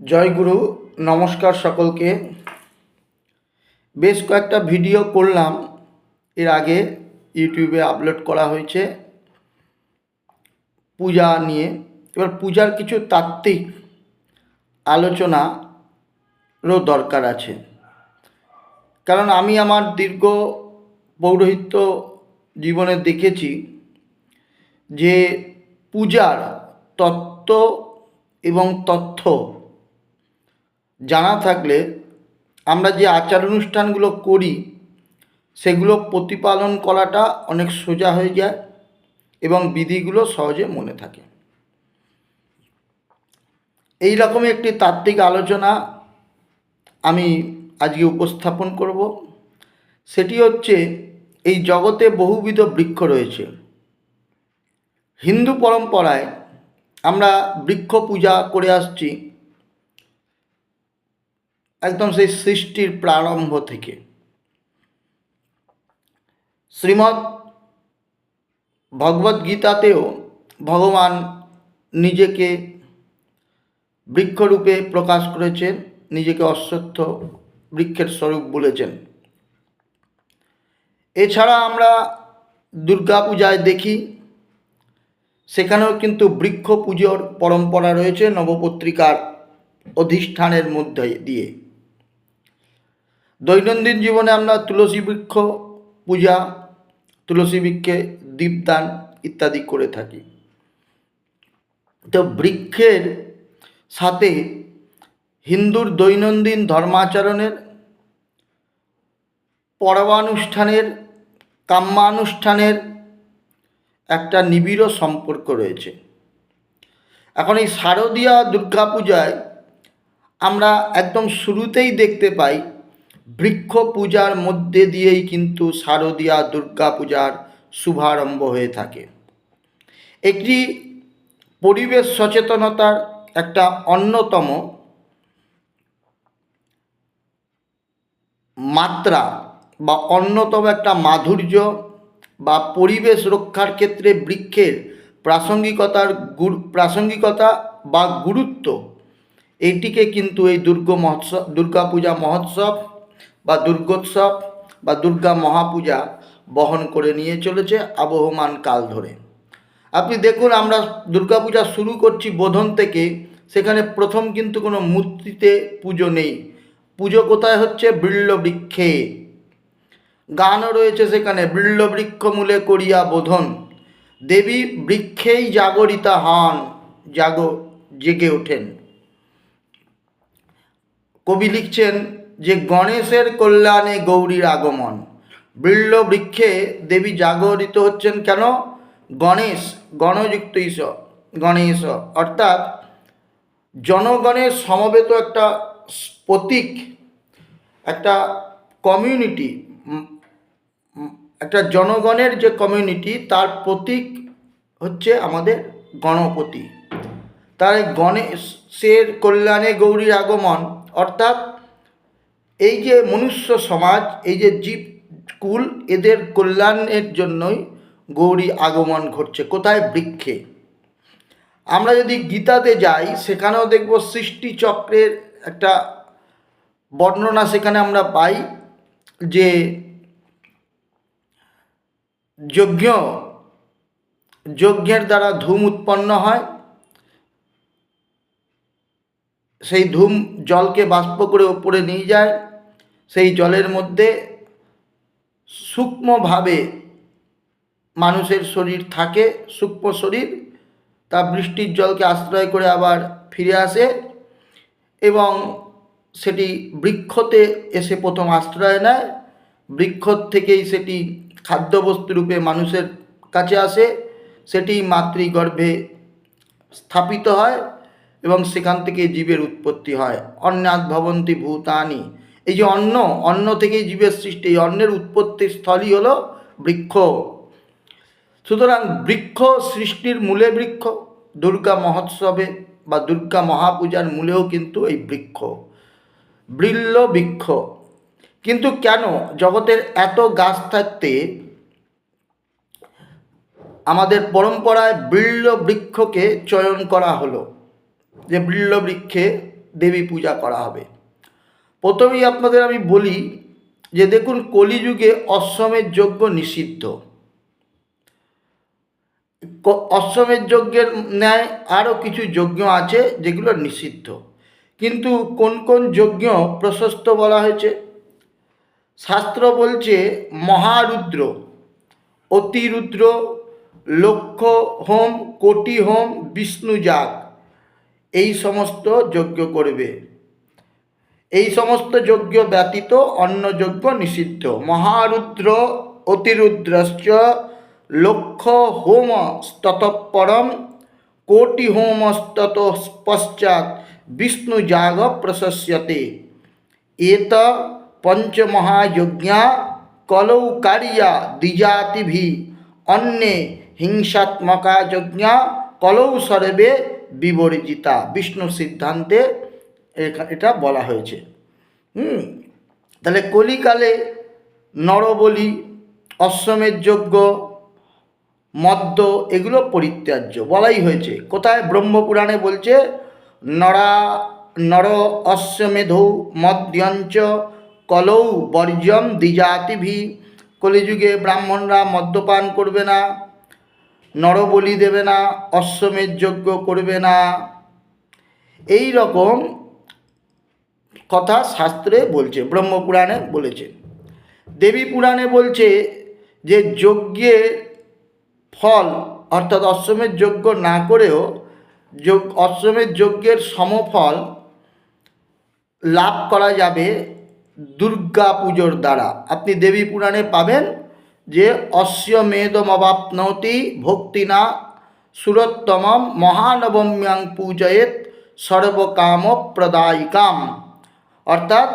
জয় গুরু, নমস্কার সকলকে। বেশ কয়েকটা ভিডিও করলাম, এর আগে ইউটিউবে আপলোড করা হয়েছে পূজা নিয়ে। এবার পূজার কিছু তাত্ত্বিক আলোচনারও দরকার আছে। কারণ আমি আমার দীর্ঘ পৌরোহিত্য জীবনে দেখেছি যে পূজার তত্ত্ব এবং তথ্য জানা থাকলে আমরা যে আচার অনুষ্ঠানগুলো করি, সেগুলো প্রতিপালন করাটা অনেক সোজা হয়ে যায় এবং বিধিগুলো সহজে মনে থাকে। এই রকমই একটি তাত্ত্বিক আলোচনা আমি আজকে উপস্থাপন করব। সেটি হচ্ছে, এই জগতে বহুবিধ বৃক্ষ রয়েছে। হিন্দু পরম্পরায় আমরা বৃক্ষ পূজা করে আসছি। একদম সেই সৃষ্টির প্রারম্ভ থেকে। শ্রীমৎ ভগবদ্গীতাতেও ভগবান নিজেকে বৃক্ষরূপে প্রকাশ করেছেন, নিজেকে অশ্বত্থ বৃক্ষের স্বরূপ বলেছেন। এছাড়া আমরা দুর্গাপূজায় দেখি, সেখানেও কিন্তু বৃক্ষ পুজোর পরম্পরা রয়েছে নবপত্রিকার অধিষ্ঠানের মধ্যে দিয়ে। দৈনন্দিন জীবনে আমরা তুলসী বৃক্ষ পূজা, তুলসী বৃক্ষে দীপদান ইত্যাদি করে থাকি। তো বৃক্ষের সাথে হিন্দুর দৈনন্দিন ধর্মাচরণের পরবানুষ্ঠানের কাম্যানুষ্ঠানের একটা নিবিড় সম্পর্ক রয়েছে। এখন এই শারদীয়া দুর্গাপূজায় আমরা একদম শুরুতেই দেখতে পাই বৃক্ষ পূজার মধ্যে দিয়েই কিন্তু শারদীয়া দুর্গাপূজার শুভারম্ভ হয়ে থাকে। একটি পরিবেশ সচেতনতার একটা অন্যতম মাত্রা বা অন্যতম একটা মাধুর্য বা পরিবেশ রক্ষার ক্ষেত্রে বৃক্ষের প্রাসঙ্গিকতার প্রাসঙ্গিকতা বা গুরুত্ব, এইটিকে কিন্তু এই দুর্গ মহোৎসব, দুর্গাপূজা মহোৎসব বা দুর্গোৎসব বা দুর্গা মহাপূজা বহন করে নিয়ে চলেছে আবহমান কাল ধরে। আপনি দেখুন আমরা দুর্গাপূজা শুরু করছি বোধন থেকে, সেখানে প্রথম কিন্তু কোনো মূর্তিতে পুজো নেই। পুজো কোথায় হচ্ছে? বৃক্ষে গানও রয়েছে সেখানে বৃক্ষ মূলে করিয়া বোধন। দেবী বৃক্ষেই জাগরিতা হন, জাগ, জেগে ওঠেন। কবি লিখছেন যে গণেশের কল্যাণে গৌরীর আগমন। বৃল্ল বৃক্ষে দেবী জাগরিত হচ্ছেন কেন? গণেশ, গণযুক্ত ঈশ গণেশ। অর্থাৎ জনগণের সমবেত একটা প্রতীক, একটা কমিউনিটি একটা জনগণের যে কমিউনিটি, তার প্রতীক হচ্ছে আমাদের গণপতি। তার গণেশের কল্যাণে গৌরীর আগমন, অর্থাৎ এই যে মনুষ্য সমাজ, এই যে জীব কুল, এদের কল্যাণের জন্যই গৌরী আগমন ঘটছে। কোথায়? বৃক্ষে। আমরা যদি গীতাতে যাই, সেখানেও দেখব সৃষ্টি চক্রের একটা বর্ণনা সেখানে আমরা পাই যে যজ্ঞ, যজ্ঞের দ্বারা ধূম উৎপন্ন হয়। সেই ধূম জলকে বাষ্প করে ওপরে নিয়ে যায়। সেই জলের মধ্যে সূক্ষ্মভাবে মানুষের শরীর থাকে, সূক্ষ্ম শরীর, তা বৃষ্টির জলকে আশ্রয় করে আবার ফিরে আসে এবং সেটি বৃক্ষতে এসে প্রথম আশ্রয় নেয়। বৃক্ষ থেকেই সেটি খাদ্যবস্তু রূপে মানুষের কাছে আসে। সেটি মাতৃগর্ভে স্থাপিত হয় এবং সেখান থেকে জীবের উৎপত্তি হয়। অন্নাদ ভবন্তি ভূতানি। এই যে অন্ন অন্ন থেকেই জীবের সৃষ্টি, এই অন্নের উৎপত্তির স্থলই হলো বৃক্ষ। সুতরাং বৃক্ষ সৃষ্টির মূলে বৃক্ষ, দুর্গা মহোৎসবে বা দুর্গা মহাপূজার মূলেও কিন্তু এই বৃক্ষ। বৃল্ল বৃক্ষ। কিন্তু কেন জগতের এত গাছ থাকতে আমাদের পরম্পরায় বৃল্ল বৃক্ষকে চয়ন করা হলো? যে বৃল্ল বৃক্ষে দেবী পূজা করা হবে। প্রথমেই আপনাদের আমি বলি যে দেখুন, কলিযুগে অশ্বমের যজ্ঞ নিষিদ্ধ। অশ্বমের যজ্ঞের ন্যায় আরও কিছু যজ্ঞ আছে যেগুলো নিষিদ্ধ। কিন্তু কোন কোন যজ্ঞ প্রশস্ত বলা হয়েছে? শাস্ত্র বলছে মহারুদ্র, অতিরুদ্র, লক্ষ হোম, কোটি হোম, বিষ্ণু যাগ, এই সমস্ত যজ্ঞ করবে। এই সমস্ত যজ্ঞ ব্যতীত অন্য যজ্ঞ নিষিদ্ধ। মহারুদ্র অতিরুদ্রশ্চ লক্ষ হোম ততঃপরম কোটি হোমস্তত পশ্চাৎ বিষ্ণু যাগ প্রশস্যতে। এত পঞ্চমহাযজ্ঞা কলৌ কারিয়া দ্বিজাতিভি, অন্যে হিংসাত্মকা যজ্ঞা কলৌ সর্বে বিবর্জিতা। বিষ্ণু সিদ্ধান্তে এটা বলা হয়েছে। হুম? তাহলে কলিকালে নরবলি অশ্বমের যজ্ঞ, মদ্য এগুলো পরিত্যাজ্য বলাই হয়েছে। কোথায়? ব্রহ্মপুরাণে বলছে, নরা, নর, অশ্বমেধৌ, মদ্যঞ্চ, কলৌ, বর্জ্যম, দ্বিজাতিভি, কলিযুগে ব্রাহ্মণরা মদ্যপান করবে না, নরবলি দেবে না অশ্বমের যজ্ঞ করবে না। এই রকম কথা শাস্ত্রে বলছে, ব্রহ্মপুরাণে বলেছে। দেবী পুরাণে বলছে যে যজ্ঞের ফল, অর্থাৎ অশ্বমের যজ্ঞ না করেও যোগ অশ্বমের যজ্ঞের সমফল লাভ করা যাবে দুর্গা পুজোর দ্বারা। আপনি দেবী পুরাণে পাবেন যে অশ্বমেধমবাপ্নতি ভক্তিনা সুরোত্তমম মহানবম্যাং পূজয়েত সর্বকাম প্রদায়িকাম অর্থাৎ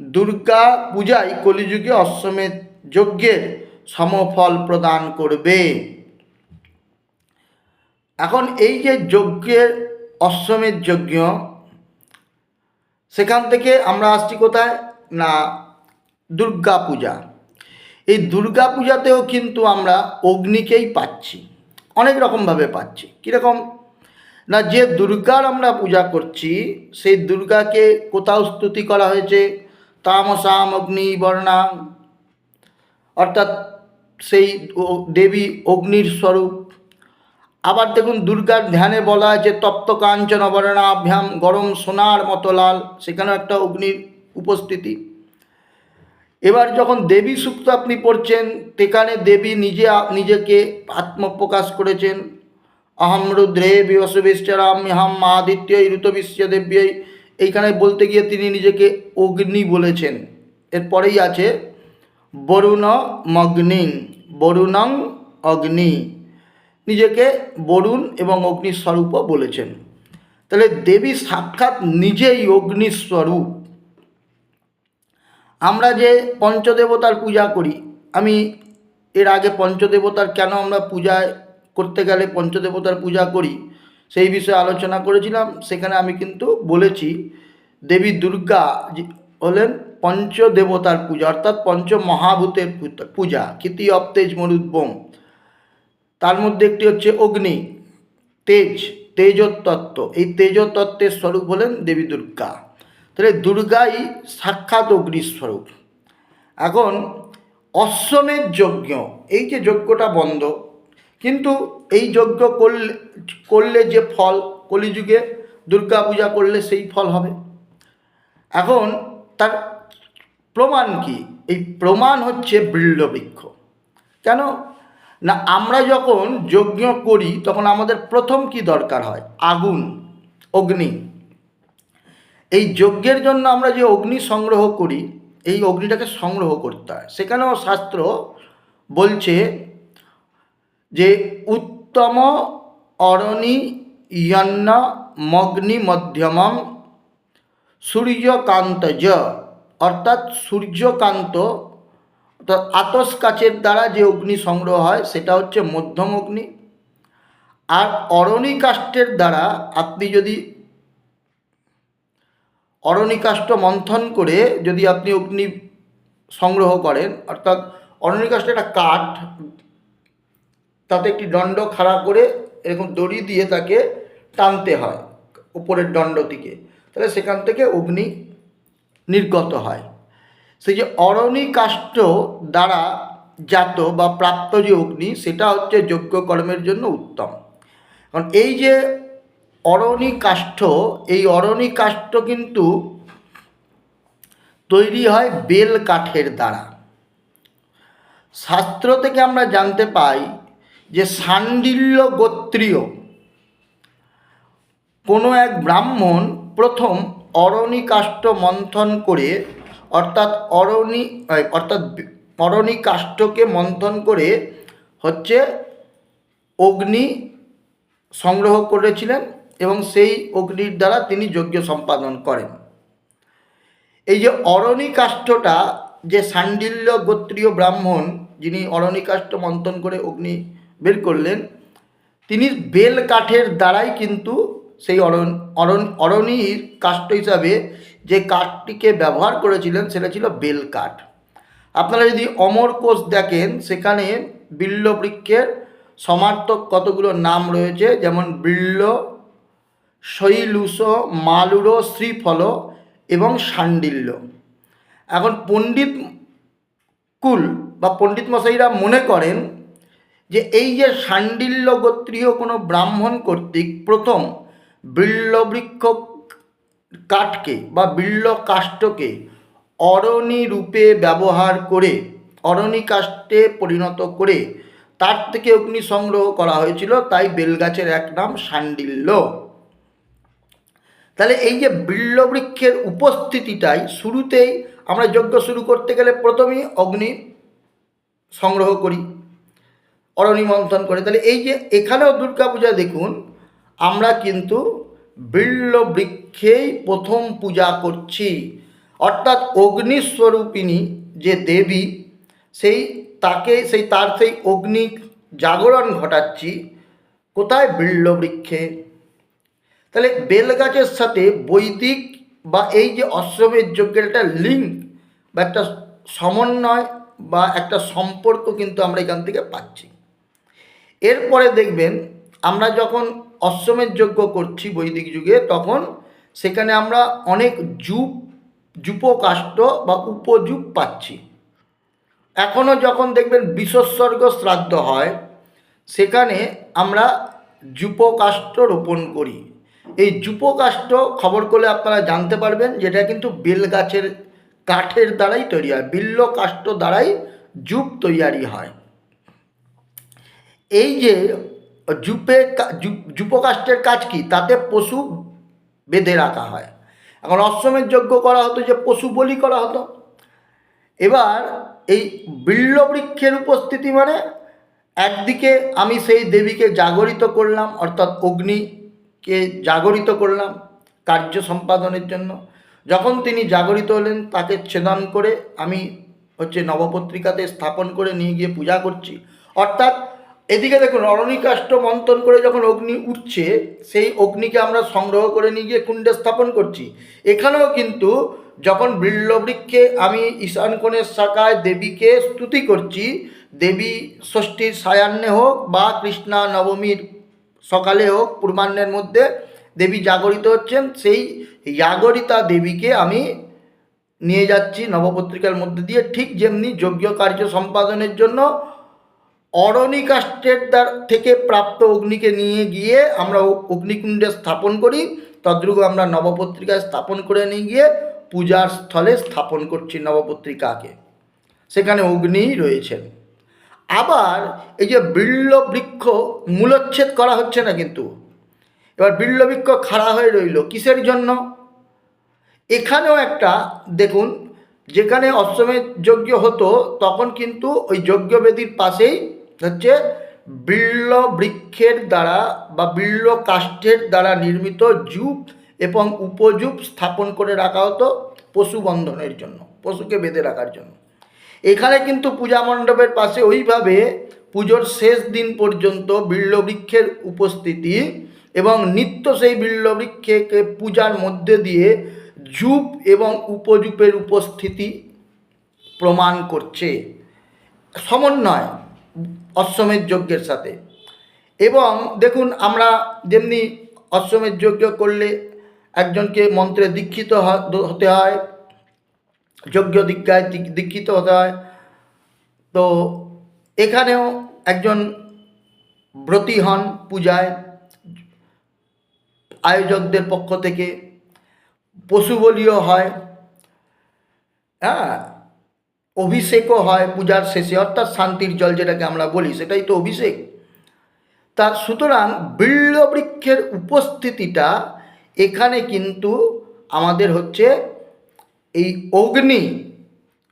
দুর্গা পূজায় কলিযুগে অশ্বমেধ যজ্ঞের সমফল প্রদান করবে। এখন এই যে যজ্ঞের, অশ্বমেধ যজ্ঞ, সেখান থেকে আমরা আসছি কোথায়? না, দুর্গা পূজা। এই দুর্গা পূজাতেও কিন্তু আমরা অগ্নিকেই পাচ্ছি, অনেক রকমভাবে পাচ্ছি। কীরকম? না, যে দুর্গার আমরা পূজা করছি, সেই দুর্গাকে কোথাও স্তুতি করা হয়েছে? তামসাম, অগ্নি, বর্ণাং, অর্থাৎ সেই দেবী অগ্নির স্বরূপ। আবার দেখুন, দুর্গার ধ্যানে বলা আছে, তপ্ত কাঞ্চন বর্ণাভ্যাম গরম সোনার মতো লাল, সেখানেও একটা অগ্নির উপস্থিতি। এবার যখন দেবী সূক্ত আপনি পড়ছেন, সেখানে দেবী নিজে নিজেকে আত্মপ্রকাশ করেছেন। অহম রুদ্রে বিবসবেশ্বরাম্যহম আদিত্য ঋতবিশ্ব দেব্যই। এইখানে বলতে গিয়ে তিনি নিজেকে অগ্নি বলেছেন। এরপরেই আছে বরুণ মগ্নিং, বরুণং অগ্নি। নিজেকে বরুণ এবং অগ্নিস্বরূপও বলেছেন। তাহলে দেবী সাক্ষাৎ নিজেই অগ্নিস্বরূপ। আমরা যে পঞ্চদেবতার পূজা করি, আমি এর আগে পঞ্চদেবতার কেন আমরা পূজায় করতে গেলে পঞ্চদেবতার পূজা করি, সেই বিষয়ে আলোচনা করেছিলাম। সেখানে আমি কিন্তু বলেছি, দেবী দুর্গা হলেন পঞ্চদেবতার পূজা, অর্থাৎ পঞ্চ মহাভূতের পূজা ক্ষিতি অপ্তেজ মরুদ্বোম তার মধ্যে একটি হচ্ছে অগ্নি, তেজ, তেজতত্ত্ব। এই তেজতত্ত্বের স্বরূপ হলেন দেবী দুর্গা। তাহলে দুর্গাই সাক্ষাৎ অগ্নিস্বরূপ। এখন অশ্বমের যজ্ঞ, এই যে যজ্ঞটা বন্ধ কিন্তু এই যজ্ঞ করলে করলে যে ফল, কলিযুগে দুর্গা পূজা করলে সেই ফল হবে। এখন তার প্রমাণ কি? এই প্রমাণ হচ্ছে বৃক্ষবৃক্ষ কেন? না, আমরা যখন যজ্ঞ করি, তখন আমাদের প্রথম কি দরকার হয়? আগুন, অগ্নি। এই যজ্ঞের জন্য আমরা যে অগ্নি সংগ্রহ করি, এই অগ্নিটাকে সংগ্রহ করতে হয়। সেখানেও শাস্ত্র বলছে যে উত্তম অরণি ইয়ন্ন মগ্নি মধ্যমম সূর্যকান্তজ, অর্থাৎ সূর্যকান্ত অর্থাৎ আতস কাচের দ্বারা যে অগ্নি সংগ্রহ হয়, সেটা হচ্ছে মধ্যম অগ্নি। আর অরণি কাষ্ঠের দ্বারা আপনি যদি অরণি কাষ্ঠ মন্থন করে যদি আপনি অগ্নি সংগ্রহ করেন, অর্থাৎ অরণি কাষ্ঠ একটা কাঠ তাতে একটি দণ্ড খাড়া করে এরকম দড়ি দিয়ে তাকে টানতে হয় উপরের দণ্ডটিকে। তাহলে সেখান থেকে অগ্নি নির্গত হয়। সেই যে অরণি কাষ্ঠ দ্বারা জাত বা প্রাপ্ত যে অগ্নি, সেটা হচ্ছে যোগ্য কর্মের জন্য উত্তম। কারণ এই যে অরণি কাষ্ঠ এই অরণি কাষ্ঠ কিন্তু তৈরি হয় বেল কাঠের দ্বারা। শাস্ত্র থেকে আমরা জানতে পাই যে সান্ডিল্য গোত্রীয়। কোনো এক ব্রাহ্মণ প্রথম অরণি কাষ্ঠ মন্থন করে, অর্থাৎ অরণি অর্থাৎ অরণি কাষ্ঠকে মন্থন করে হচ্ছে অগ্নি সংগ্রহ করেছিলেন এবং সেই অগ্নির দ্বারা তিনি যজ্ঞ সম্পাদন করেন। এই যে অরণি কাষ্ঠটা যে সান্ডিল্য গোত্রীয় ব্রাহ্মণ, যিনি অরণি কাষ্ঠ মন্থন করে অগ্নি বের করলেন। তিনি বেল কাঠের দ্বারাই কিন্তু সেই অরণ অরণ, অরণির কাষ্ঠ হিসাবে যে কাঠটিকে ব্যবহার করেছিলেন, সেটা ছিল বেল কাঠ। আপনারা যদি অমর কোষ দেখেন, সেখানে বিল্ল বৃক্ষের সমার্থক কতগুলো নাম রয়েছে? যেমন বিল্ল, শৈলুষ, মালুরো, শ্রীফল এবং সান্ডিল্য। এখন পণ্ডিত কুল বা পণ্ডিত মশাইরা মনে করেন যে এই যে সান্ডিল্য গোত্রীয় কোনো ব্রাহ্মণ কর্তৃক প্রথম বিল্লবৃক্ষ কাঠকে বা বিল্ল কাষ্ঠকে অরণি রূপে ব্যবহার করে, অরণি কাষ্ঠে পরিণত করে তার থেকে অগ্নি সংগ্রহ করা হয়েছিল, তাই বেলগাছের এক নাম সান্ডিল্য। তাহলে এই যে বিল্লবৃক্ষের উপস্থিতিটাই শুরুতেই আমরা যজ্ঞ শুরু করতে গেলে প্রথমেই অগ্নি সংগ্রহ করি। অরণি মন্থন করে। তাহলে এই যে এখানেও দুর্গাপূজা দেখুন, আমরা কিন্তু বিল্ল বৃক্ষেই প্রথম পূজা করছি। অর্থাৎ অগ্নিস্বরূপিণী যে দেবী, সেই তাকে, সেই তার সেই অগ্নি জাগরণ ঘটাচ্ছি। কোথায় বিল্ল বৃক্ষে? তাহলে বেলগাছের সাথে বৈদিক বা এই যে অশ্বমেধ যজ্ঞের একটা লিঙ্ক বা একটা সমন্বয় বা একটা সম্পর্ক কিন্তু আমরা এখান থেকে পাচ্ছি। এরপরে দেখবেন আমরা যখন অশ্বমেধ যজ্ঞ করছি বৈদিক যুগে, তখন সেখানে আমরা অনেক যুপ যুপকাষ্ঠ বা উপযুপ পাচ্ছি। এখনও যখন দেখবেন বিশ্বস্বর্গ শ্রাদ্ধ হয়, সেখানে আমরা যুপকাষ্ঠ রোপণ করি। এই যুপকাষ্ঠ খবর করলে আপনারা জানতে পারবেন যেটা কিন্তু বেল গাছের কাঠের দ্বারাই তৈরি হয় বিল্ল কাষ্ট দ্বারাই যুপ তৈয়ারি হয়। এই যে, জুপে যুপকাষ্ঠের কাজ কি? তাতে পশু বেঁধে রাখা হয়। এখন অশ্বমের যজ্ঞ করা হতো যে পশু বলি করা হতো। এবার এই বিল্ল বৃক্ষের উপস্থিতি মানে একদিকে আমি সেই দেবীকে জাগরিত করলাম, অর্থাৎ অগ্নিকে জাগরিত করলাম কার্য সম্পাদনের জন্য। যখন তিনি জাগরিত হলেন, তাকে ছেদন করে আমি হচ্ছে নবপত্রিকাতে স্থাপন করে নিয়ে গিয়ে পূজা করছি। অর্থাৎ এদিকে দেখুন অরণিকাষ্ঠ মন্থন করে যখন অগ্নি উঠছে, সেই অগ্নিকে আমরা সংগ্রহ করে নিয়ে গিয়ে কুণ্ডে স্থাপন করছি। এখানেও কিন্তু যখন বৃক্ষে আমি ঈশান কোণের শাখায় দেবীকে স্তুতি করছি, দেবী ষষ্ঠীর সায়ান্নে হোক বা কৃষ্ণা নবমীর সকালে হোক, পূর্বাহ্নের মধ্যে দেবী জাগরিত হচ্ছেন, সেই জাগরিতা দেবীকে আমি নিয়ে যাচ্ছি নবপত্রিকার মধ্যে দিয়ে। ঠিক যেমনি যজ্ঞ কার্য সম্পাদনের জন্য অরণি কাষ্ঠের দ্বার থেকে প্রাপ্ত অগ্নিকে নিয়ে গিয়ে আমরা অগ্নিকুণ্ডে স্থাপন করি। তদ্রুপ আমরা নবপত্রিকায় স্থাপন করে নিয়ে গিয়ে পূজার স্থলে স্থাপন করছি নবপত্রিকাকে। সেখানে অগ্নিই রয়েছেন। আবার এই যে বিল্ল বৃক্ষ মূলচ্ছেদ করা হচ্ছে না কিন্তু। এবার বিল্ল বৃক্ষ খাড়া হয়ে রইল কিসের জন্য? এখানেও একটা, দেখুন, যেখানে অশ্বমেধ যজ্ঞ হতো, তখন কিন্তু ওই যজ্ঞবেদীর পাশেই হচ্ছে বিল্ল বৃক্ষের দ্বারা বা বিল্ল কাষ্ঠের দ্বারা নির্মিত যুগ এবং উপযুগ স্থাপন করে রাখা হতো পশু বন্ধনের জন্য, পশুকে বেঁধে রাখার জন্য। এখানে কিন্তু পূজা মণ্ডপের পাশে ওইভাবে পুজোর শেষ দিন পর্যন্ত বিল্লবৃক্ষের উপস্থিতি এবং নিত্য সেই বিল্লবৃক্ষকে পূজার মধ্যে দিয়ে যুপ এবং উপযুপের উপস্থিতি প্রমাণ করছে। সমন্বয় অশ্বমেধ যজ্ঞের সাথে। এবং দেখুন, আমরা যেমনি অশ্বমেধ যজ্ঞ করলে একজনকে মন্ত্রে দীক্ষিত হতে হয়, যজ্ঞ দীক্ষায় দীক্ষিত হতে হয়, তো এখানেও একজন ব্রতী হন পূজায়, আয়োজকদের পক্ষ থেকে, পশু বলিও হয়। হ্যাঁ অভিষেকও হয় পূজার শেষে, অর্থাৎ শান্তির জল যেটাকে আমরা বলি, সেটাই তো অভিষেক। তা সুতরাং বৃক্ষের উপস্থিতিটা এখানে কিন্তু আমাদের হচ্ছে এই অগ্নি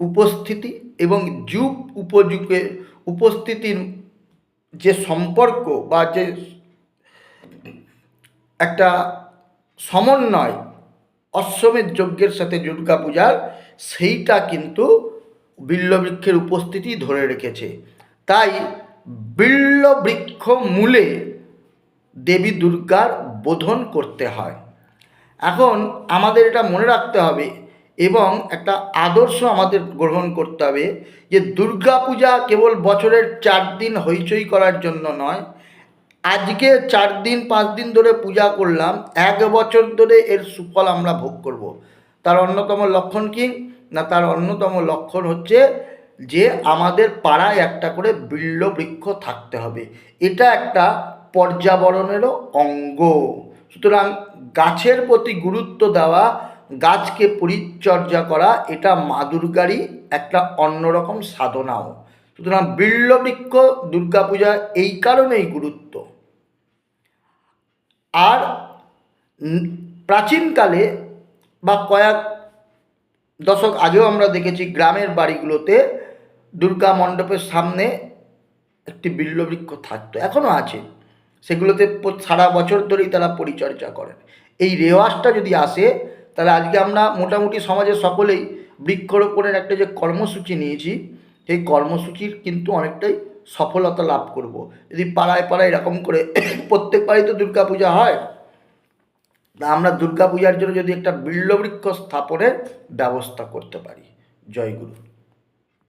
উপস্থিতি এবং যুগ উপযুগের উপস্থিতির যে সম্পর্ক বা যে একটা সমন্বয় অশ্বমেধ যজ্ঞের সাথে দুর্গা পূজার, সেইটা কিন্তু বিল্লবৃক্ষের উপস্থিতি ধরে রেখেছে। তাই বিল্লবৃক্ষ মূলে দেবী দুর্গার বোধন করতে হয়। এখন আমাদের এটা মনে রাখতে হবে এবং একটা আদর্শ আমাদের গ্রহণ করতে হবে যে দুর্গা পূজা কেবল বছরের চার দিন হইচই করার জন্য নয়। আজকে চার দিন, পাঁচ দিন ধরে পূজা করলাম, এক বছর ধরে এর সুফল আমরা ভোগ করব। তার অন্যতম লক্ষণ কি? না, তার অন্যতম লক্ষণ হচ্ছে যে আমাদের পাড়ায় একটা করে বিল্ল বৃক্ষ থাকতে হবে। এটা একটা পর্যাবরণেরও অঙ্গ। সুতরাং গাছের প্রতি গুরুত্ব দেওয়া, গাছকে পরিচর্যা করা, এটা মা দুর্গারই একটা অন্যরকম সাধনাও। সুতরাং বিল্লবৃক্ষ দুর্গাপূজা এই কারণেই গুরুত্ব। আর প্রাচীনকালে বা কয়েক দশক আগেও আমরা দেখেছি গ্রামের বাড়িগুলোতে দুর্গা মণ্ডপের সামনে একটি বিল্লবৃক্ষ থাকতো এখনও আছে। সেগুলোতে সারা বছর ধরেই তারা পরিচর্যা করেন। এই রেওয়াজটা যদি আসে, তাহলে আজকে আমরা মোটামুটি সমাজের সকলেই বৃক্ষরোপণের একটা যে কর্মসূচি নিয়েছি, সেই কর্মসূচির কিন্তু অনেকটাই সফলতা লাভ করব। যদি পাড়ায় পাড়ায় এরকম করে প্রত্যেক বাড়ি তো দুর্গা পূজা হয় আমরা দুর্গা পূজার জন্য যদি একটা বিল্লবৃক্ষ স্থাপনের ব্যবস্থা করতে পারি। জয় গুরু।